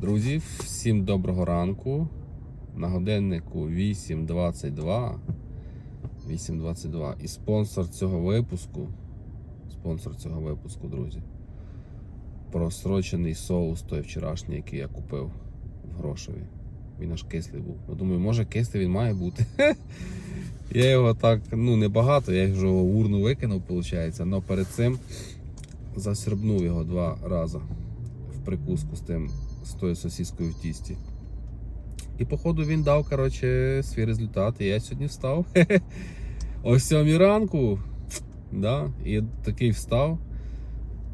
Друзі, всім доброго ранку. На годиннику 8.22. 8.22. І спонсор цього випуску. Спонсор цього випуску, друзі. Просрочений соус той вчорашній, який я купив в грошові. Він аж кислий був. Я думаю, може кислий він має бути. Я його так, ну небагато, я його в урну викинув, виходить. Але перед цим засербнув його два рази в прикуску з тим, з тою сосіскою в тісті. І походу він дав коротше, свій результат. І я сьогодні встав. О 7 ранку. Да? І такий встав,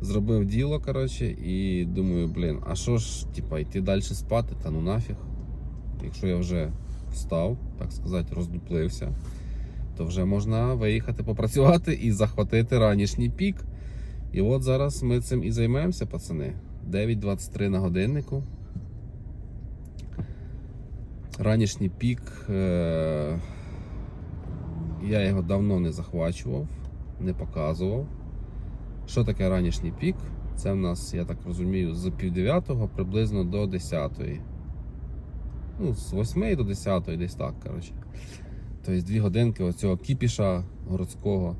зробив діло, коротше, і думаю, блін, а що ж, типа, йти далі спати, та ну нафіг. Якщо я вже встав, так сказати, роздуплився, то вже можна виїхати попрацювати і захватити ранішній пік. І от зараз ми цим і займемося, пацани. 9.23 на годиннику. Ранішній пік. Е- я його давно не захвачував, не показував. Що таке ранішній пік? Це в нас, я так розумію, з півдев'ятого приблизно до 10. Ну, з 8 до 10, десь так, коротше. Тобто дві годинки оцього кіпіша городського.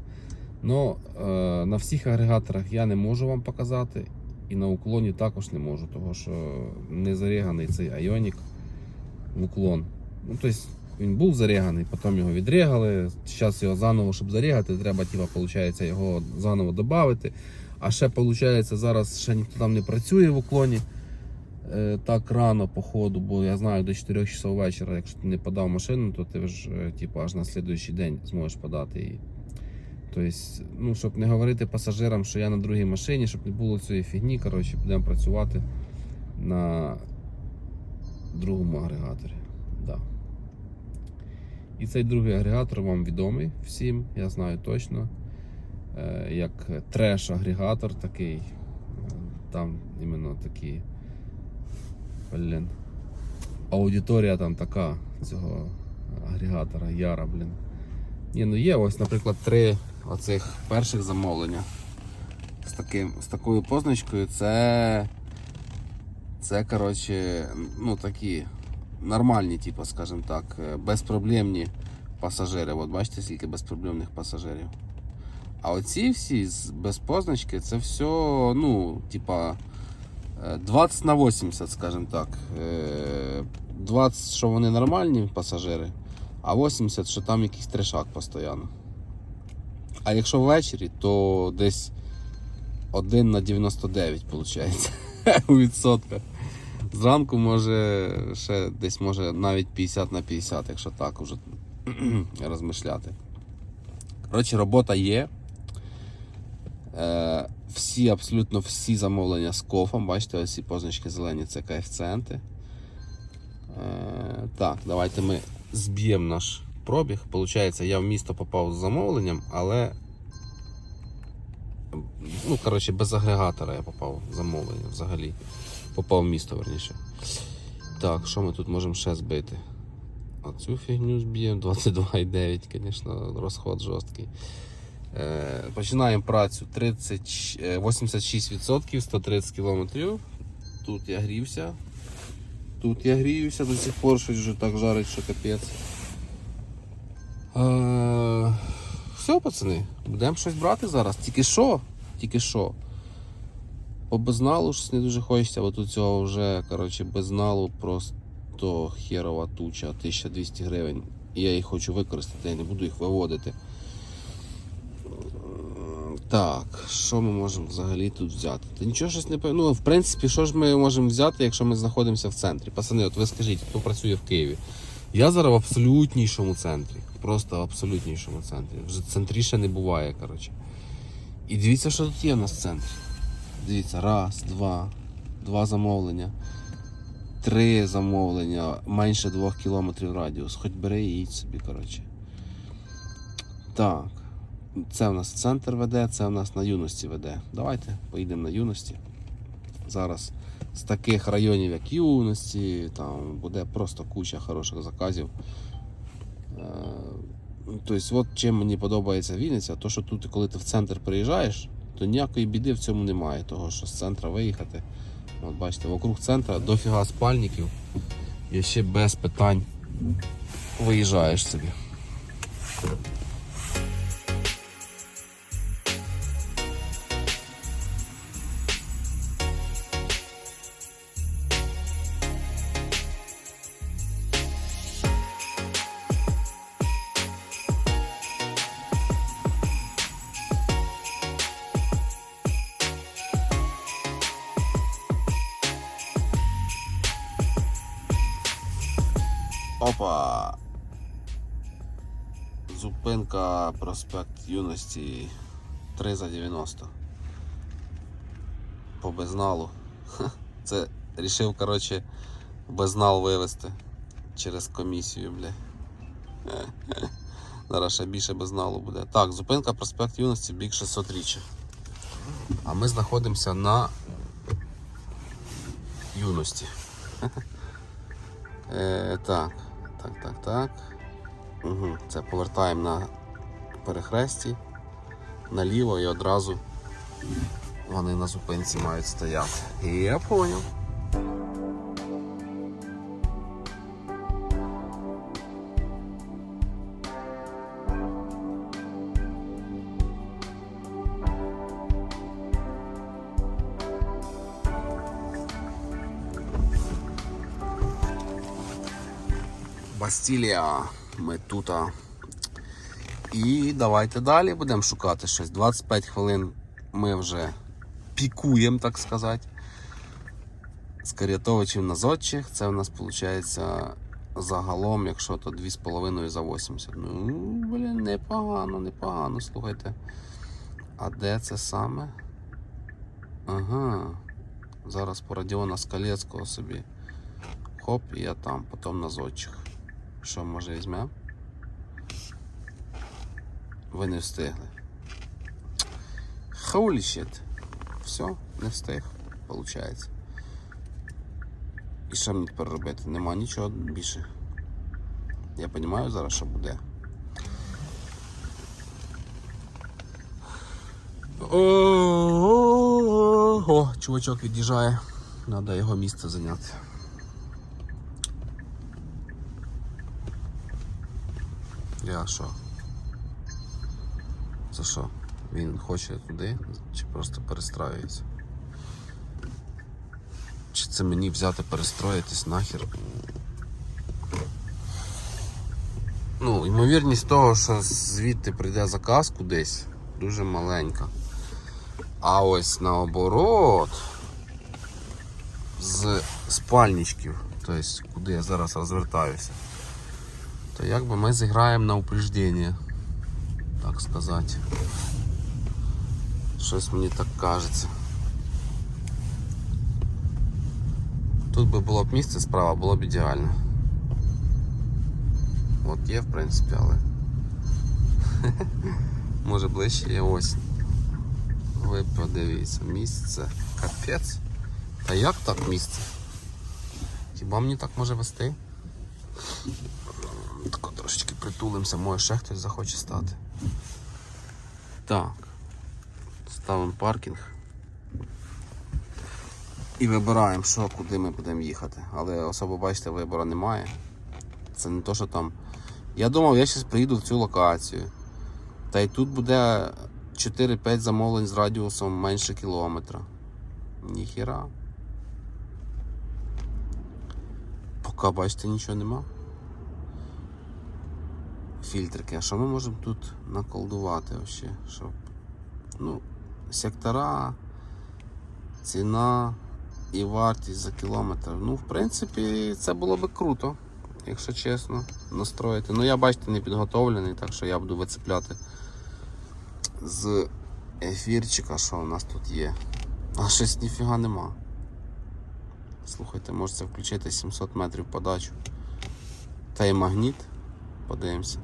Ну, е, на всіх агрегаторах я не можу вам показати. І на уклоні також не можу, тому що не зареганий цей айонік в уклон. Ну, тобто він був зареганий, потім його відрегали. Зараз його заново, щоб зарегати, треба типа, виходить, його заново додати. А ще виходить, зараз ще ніхто там не працює в уклоні е, так рано по ходу, бо я знаю до 4 часов вечора, якщо ти не подав машину, то ти ж е, типу, аж на слідуючий день зможеш подати її. Тобто, ну, щоб не говорити пасажирам, що я на другій машині, щоб не було цієї фігні, коротше, будемо працювати на другому агрегаторі. Да. І цей другий агрегатор вам відомий всім, я знаю точно. Е, Як треш-агрегатор такий. Е, Там іменно такі. Блін. Аудиторія там така цього агрегатора Яра, блін. Ні, ну є ось, наприклад, три оцих перших замовлення з, таким, з такою позначкою. Це, це коротше, ну такі нормальні, типу, скажімо так, е, безпроблемні пасажири. От бачите, скільки безпроблемних пасажирів. А оці всі без позначки, це все, ну, типа, е, 20 на 80, скажімо так. Е, 20, що вони нормальні пасажири, а 80, що там якийсь трешак постійно. А якщо ввечері, то десь 1 на 99 виходить у відсотках. Зранку може ще десь може навіть 50 на 50, якщо так уже розмишляти. Коротше, робота є. Е, всі, абсолютно всі замовлення з кофом. Бачите, ось ці позначки зелені це коефіцієнти. Е, так, давайте ми зб'ємо наш пробіг. Получається, я в місто попав з замовленням, але. Ну, коротше, без агрегатора я попав в замовлення взагалі. Попав в місто, верніше. Так, що ми тут можемо ще збити? Оцю фігню зб'ємо, 22,9, звісно, розход жорсткий. Е, починаємо працю 30, е, 86%, 130 км. Тут я грівся. Тут я гріюся до сих пор, щось вже так жарить, що капець. Е, все, пацани, будемо щось брати зараз. Тільки що? Тільки що. По безналу щось не дуже хочеться, бо тут цього вже коротше, безналу просто херова туча, 1200 гривень. І я їх хочу використати, я не буду їх виводити. Так, що ми можемо взагалі тут взяти? Та нічого щось не Ну, в принципі, що ж ми можемо взяти, якщо ми знаходимося в центрі? Пацани, от ви скажіть, хто працює в Києві? Я зараз в абсолютнішому центрі. Просто в абсолютнішому центрі. Вже центріше не буває, коротше. І дивіться, що тут є в нас в центрі. Дивіться, раз, два, два замовлення, три замовлення, менше двох кілометрів радіус. Хоч бери і їдь собі, коротше. Так. Це в нас центр веде, це в нас на юності веде. Давайте поїдемо на юності. Зараз з таких районів, як юності, там буде просто куча хороших заказів. Е, Тобто, от чим мені подобається Вінниця, то що тут, коли ти в центр приїжджаєш, то ніякої біди в цьому немає. Того, що з центра виїхати От бачите, вокруг центру дофіга спальників. І ще без питань виїжджаєш собі. Опа! Зупинка проспект Юності 3 за 90. По безналу. Це рішив, коротше, безнал вивезти через комісію, бля. Зараз ще більше безналу буде. Так, зупинка проспект Юності, бік 600 річчя. А ми знаходимося на юності. Е, так, так, так, так. Угу. Це повертаємо на перехресті наліво і одразу вони на зупинці мають стояти. Я поняв. Бастілія. Ми тут. І давайте далі будемо шукати щось. 25 хвилин ми вже пікуємо, так сказати. З Кар'ятовичів на Зодчих. Це у нас виходить загалом, якщо то 2,5 за 80. Ну, блін, непогано, непогано, слухайте. А де це саме? Ага. Зараз по Радіона Скалецького собі. Хоп, і я там, потім на Зодчих. Що, може візьмемо? Ви не встигли. Holy shit. Все, не встиг, виходить. І що мені тепер робити? Нема нічого більше. Я розумію зараз, що буде. О, чувачок від'їжджає. Треба його місце зайняти. Я що? Це що? Він хоче туди чи просто перестраюється? Чи це мені взяти перестроїтись нахер? Ну, ймовірність того, що звідти прийде заказ кудись, дуже маленька. А ось наоборот, з спальничків, тобто куди я зараз розвертаюся, то якби ми зіграємо на упреждення, так сказати. Щось мені так кажеться. Тут би було б місце справа, було б ідеально. От є, в принципі, але. Може ближче є ось. Ви подивіться, місце. Капець. Та як так місце? Хіба мені так може вести? Тако трошечки притулимося, може ще хтось захоче стати. Так. Ставимо паркінг. І вибираємо, що, куди ми будемо їхати. Але особо бачите, вибору немає. Це не то, що там. Я думав, я зараз приїду в цю локацію. Та й тут буде 4-5 замовлень з радіусом менше кілометра. Ніхіра. Поки бачите, нічого нема. Фільтрики. А що ми можемо тут наколдувати взагалі? Щоб... Ну, сектора, ціна і вартість за кілометр. Ну, в принципі, це було би круто, якщо чесно, настроїти. Ну, я бачите, не підготовлений, так що я буду вицепляти з ефірчика, що у нас тут є. А щось ніфіга нема. Слухайте, можете включити 700 метрів подачу. Та й магніт. Подивимося.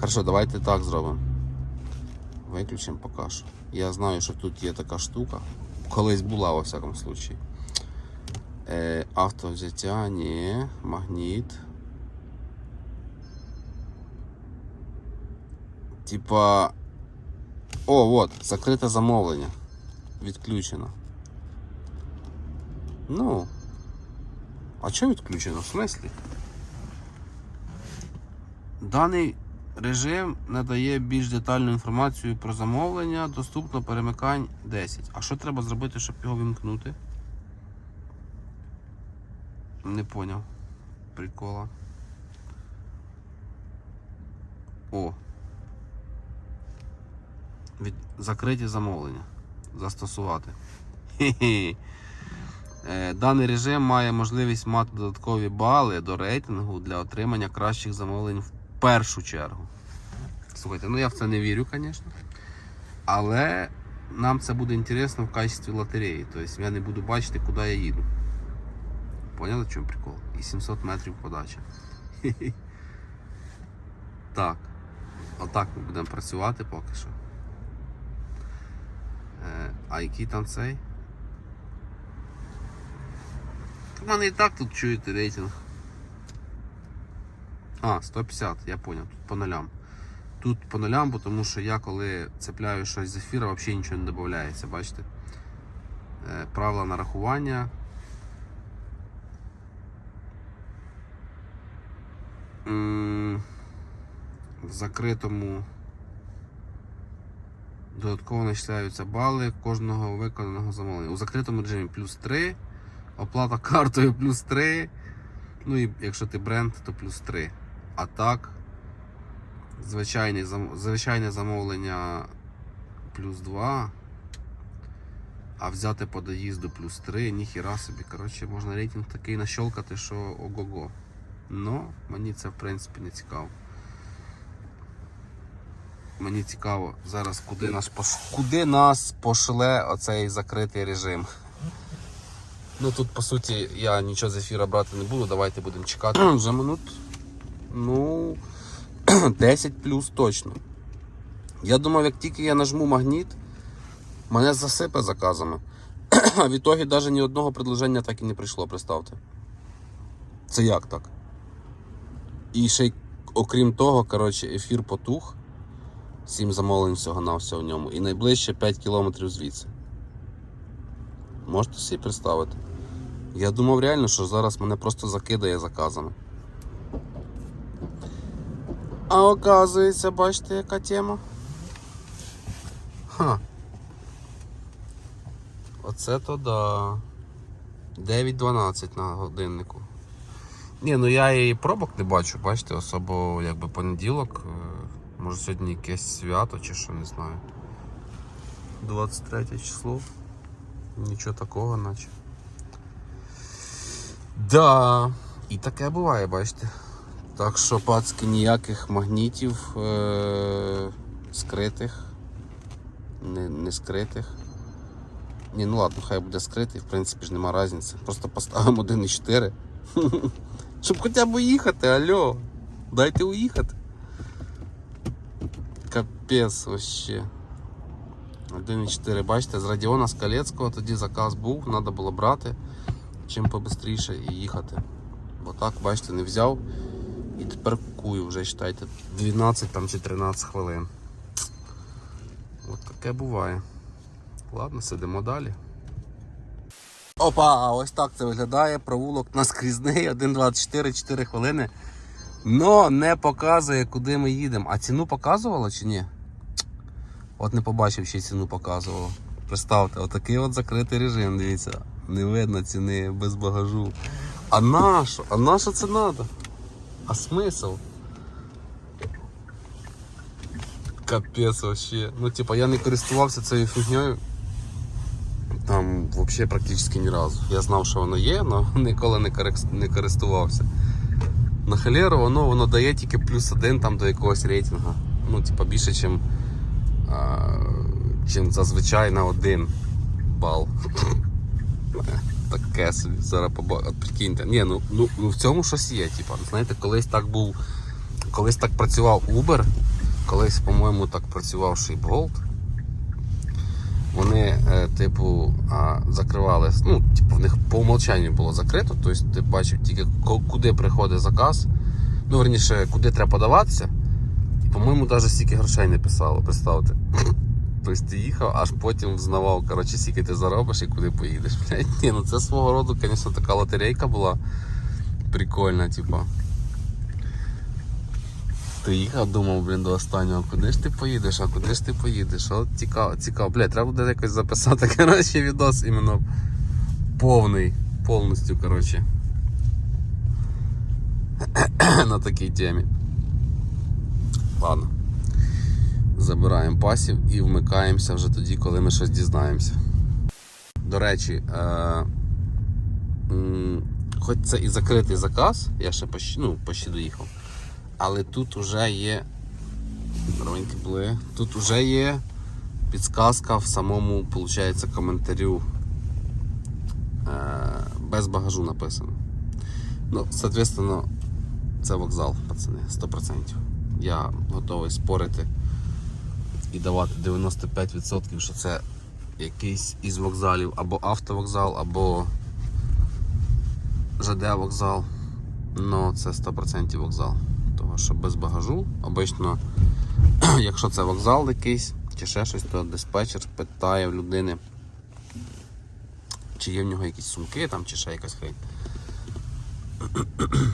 Хорошо, давайте так зробимо. Виключимо поки що. Я знаю, що тут є така штука. Колись була, во всякому случаї. Е, автовзяття, ні, магніт. Типа. О, от, закрите замовлення. Відключено. Ну. А що відключено? В смислі? Даний режим надає більш детальну інформацію про замовлення, доступно перемикань 10. А що треба зробити, щоб його вимкнути? Не поняв. Прикола. О. Від... Закриті замовлення. Застосувати. Е, Даний режим має можливість мати додаткові бали до рейтингу для отримання кращих замовлень в першу чергу. Слухайте, ну я в це не вірю, звісно. Але нам це буде інтересно в качестві лотереї. Тобто я не буду бачити, куди я їду. Поняли, в чому прикол? І 700 метрів подача. Так. Отак ми будемо працювати поки що. Е, А який там цей? У мене і так тут чуєте рейтинг. А, 150, я понял, тут по нулям. Тут по нулям, бо тому що я коли цепляю щось з ефіра, взагалі нічого не додається, бачите? Е, Правила нарахування. В закритому додатково начисляються бали кожного виконаного замовлення. У закритому режимі плюс 3, оплата картою плюс 3. Ну і якщо ти бренд, то плюс 3. А так, звичайне, звичайне замовлення плюс 2. А взяти по доїзду плюс 3, ніхіра собі. Коротше, можна рейтинг такий нащолкати, що ого-го. Ну, мені це в принципі не цікаво. Мені цікаво зараз, куди нас, пош- куди нас пошле оцей закритий режим. Ну тут по суті я нічого з ефіра брати не буду, давайте будемо чекати. Вже минут. Ну 10 плюс точно. Я думав, як тільки я нажму магніт, мене засипе заказами. А в ітогі навіть ні одного предложення так і не прийшло, представте. Це як так? І ще й окрім того, коротше, ефір потух. 7 замовлень всього на всього в ньому. І найближче 5 кілометрів звідси. Можете собі представити? Я думав реально, що зараз мене просто закидає заказами. А оказується, бачите, яка тема? Ха. Оце то да. 9.12 на годиннику. Ні, ну я і пробок не бачу, бачите, особо якби понеділок. е, Може сьогодні якесь свято чи що, не знаю. 23 число. Нічого такого, наче. Да. І таке буває, бачите. Так що, пацки, ніяких магнітів е- скритих, не, не скритих. Ні, ну ладно, хай буде скритий, в принципі ж нема різниці. Просто поставимо 1,4. Щоб хоча б уїхати, алло. Дайте уїхати. Капець вообще. 1,4. Бачите, з Радіона Скалецького тоді заказ був, треба було брати чим побистріше і їхати. Бо так, бачите, не взяв. І тепер кую вже, читайте, 12 там, чи 13 хвилин. От таке буває. Ладно, сидимо далі. Опа, а ось так це виглядає. Провулок наскрізний, 1,24, 4 хвилини. Но не показує, куди ми їдемо. А ціну показувало чи ні? От не побачив, ще ціну показувало. Представте, отакий от закритий режим, дивіться. Не видно ціни без багажу. А на що? А на що це треба? А смисл? Капець вообще. Ну, типа, я не користувався цією фігньою. Там взагалі практично ні разу. Я знав, що воно є, але ніколи не користувався. На халеру воно, воно дає тільки плюс один там до якогось рейтингу. Ну, типа, більше, ніж чим зазвичай на один бал. Таке собі зараз поба... От прикиньте. Ні, ну, ну, ну в цьому щось є. Типа, знаєте, колись так був. Колись так працював Uber, колись, по-моєму, так працював ще й Bolt. Вони, е, типу, закривали, ну, типу, в них по умолчанню було закрито, тобто ти бачив тільки куди приходить заказ, ну, верніше, куди треба подаватися. По-моєму, навіть стільки грошей не писало, представте. Тобто ти їхав, аж потім взнавав, коротше, скільки ти заробиш і куди поїдеш. Блядь, ні, ну це свого роду, звісно, така лотерейка була прикольна, типа. Ти їхав, думав, блін, до останнього, куди ж ти поїдеш, а куди ж ти поїдеш? От цікаво, цікаво. Блядь, треба буде якось записати, коротше, відос іменно повний, повністю, коротше. На такій темі. Ладно. Забираємо пасів і вмикаємося вже тоді, коли ми щось дізнаємося. До речі, е, хоч це і закритий заказ, я ще почти, ну, почти доїхав. Але тут вже є. Були. Тут вже є підсказка в самому, виходить, коментарю. Е, без багажу написано. Ну, соответственно, це вокзал, пацани, 100%. Я готовий спорити і давати 95%, що це якийсь із вокзалів, або автовокзал, або ЖД вокзал. Ну, це 100% вокзал. Того, що без багажу, обично, якщо це вокзал якийсь, чи ще щось, то диспетчер питає в людини, чи є в нього якісь сумки там, чи ще якась хрень.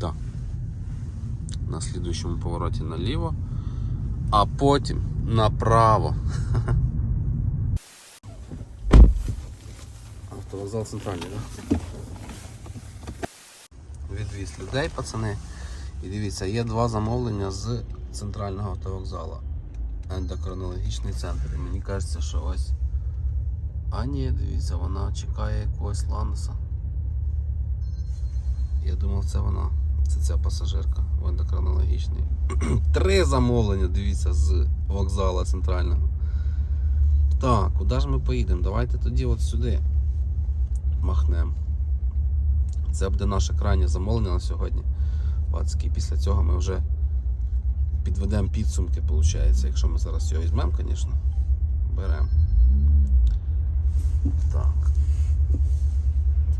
Так. На слідуючому повороті наліво, а потім направо. Автовокзал центральний, так? Відвіз людей, пацани. І дивіться, є два замовлення з центрального автовокзалу. Ендокронологічний центр. І мені кажеться, що ось. А ні, дивіться, вона чекає якогось лануса. Я думав, це вона. Це ця пасажирка в ендокронологічний. Три замовлення, дивіться, з вокзалу центрального. Так, куди ж ми поїдемо? Давайте тоді от сюди махнемо. Це буде наше крайнє замовлення на сьогодні. Пацки, після цього ми вже підведемо підсумки, виходить, якщо ми зараз його візьмемо, звісно. Беремо. Так.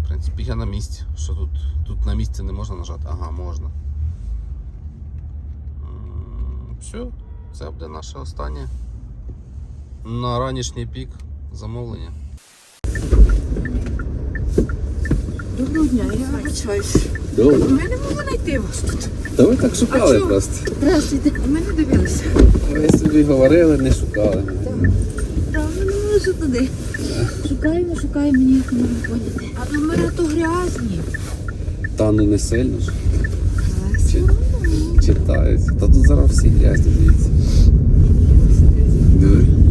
В принципі, я на місці. Що тут? Тут на місці не можна нажати? Ага, можна. Все, це буде наше останнє. На ранішній пік замовлення. Доброго дня, я вибачаюсь. Добре. Ми не можемо знайти вас тут. Та ви так шукали чого? просто. Здравствуйте. Ми не дивилися. Ви собі говорили, не шукали. Та ми не можемо туди. Шукаємо, шукаємо, ніяк не можемо поняти. А номера то грязні. Та ну не сильно ж. А, все. Читаються. Та тут зараз всі грязні, дивіться.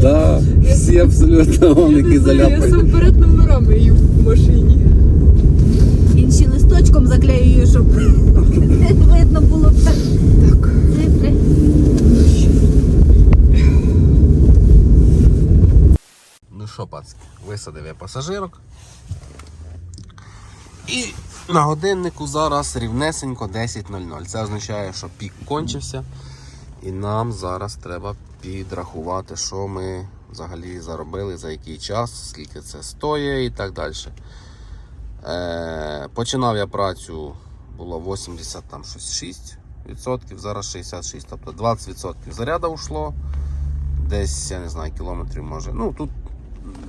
Так, всі абсолютно вон які Я сам перед номерами її в машині. Інші листочком заклеюю, щоб видно було так. Так. Цифри. Ну що, висадив я пасажирок. І на годиннику зараз рівнесенько 10.00. Це означає, що пік кончився. І нам зараз треба підрахувати, що ми взагалі заробили, за який час, скільки це стоїть і так далі. Е, починав я працю, було 80 там щось 6 відсотків, зараз 66, тобто 20 відсотків заряду ушло. Десь, я не знаю, кілометрів може. Ну тут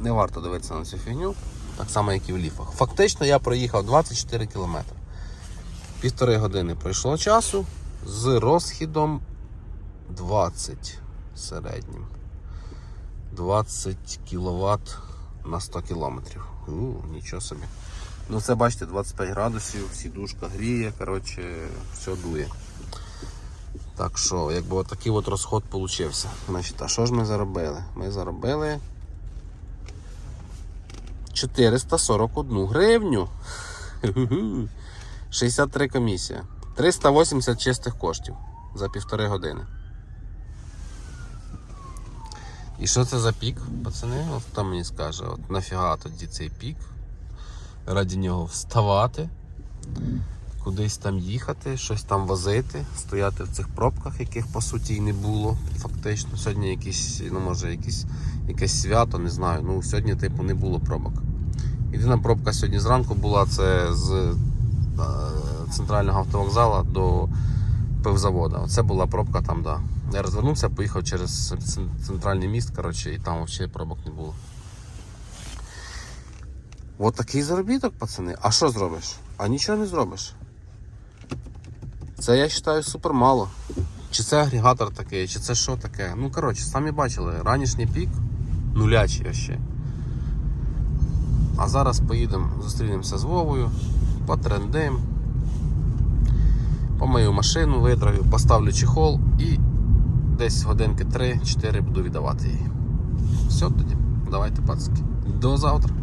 не варто дивитися на цю фігню, так само, як і в ліфах. Фактично я проїхав 24 кілометри. Півтори години пройшло часу з розхідом 20 середнім. 20 кВт на 100 кілометрів. У, нічого собі. Ну це бачите, 25 градусів, сідушка гріє, коротше, все дує. Так що, якби от такий от розход получився. Значить, а що ж ми заробили? Ми заробили 441 гривню. 63 комісія. 380 чистих коштів за півтори години. І що це за пік, пацани? От хто мені скаже, от нафіга тоді цей пік? Раді нього вставати, кудись там їхати, щось там возити, стояти в цих пробках, яких по суті і не було. Фактично. Сьогодні якісь, ну може, якісь, якесь свято, не знаю. Ну, сьогодні, типу, не було пробок. Єдина пробка сьогодні зранку була це з е, центрального автовокзалу до пивзавода. Оце була пробка там, да. Я розвернувся, поїхав через цен- центральний міст, коротше, і там взагалі пробок не було. От такий заробіток, пацани. А що зробиш? А нічого не зробиш. Це я вважаю супер мало. Чи це агрегатор такий, чи це що таке. Ну, коротше, самі бачили, ранішній пік нулячий ще. А зараз поїдемо, зустрінемося з Вовою, потрендим, помию машину, витравлю, поставлю чехол і десь годинки 3-4 буду віддавати її. Все тоді. Давайте, пацки. До завтра.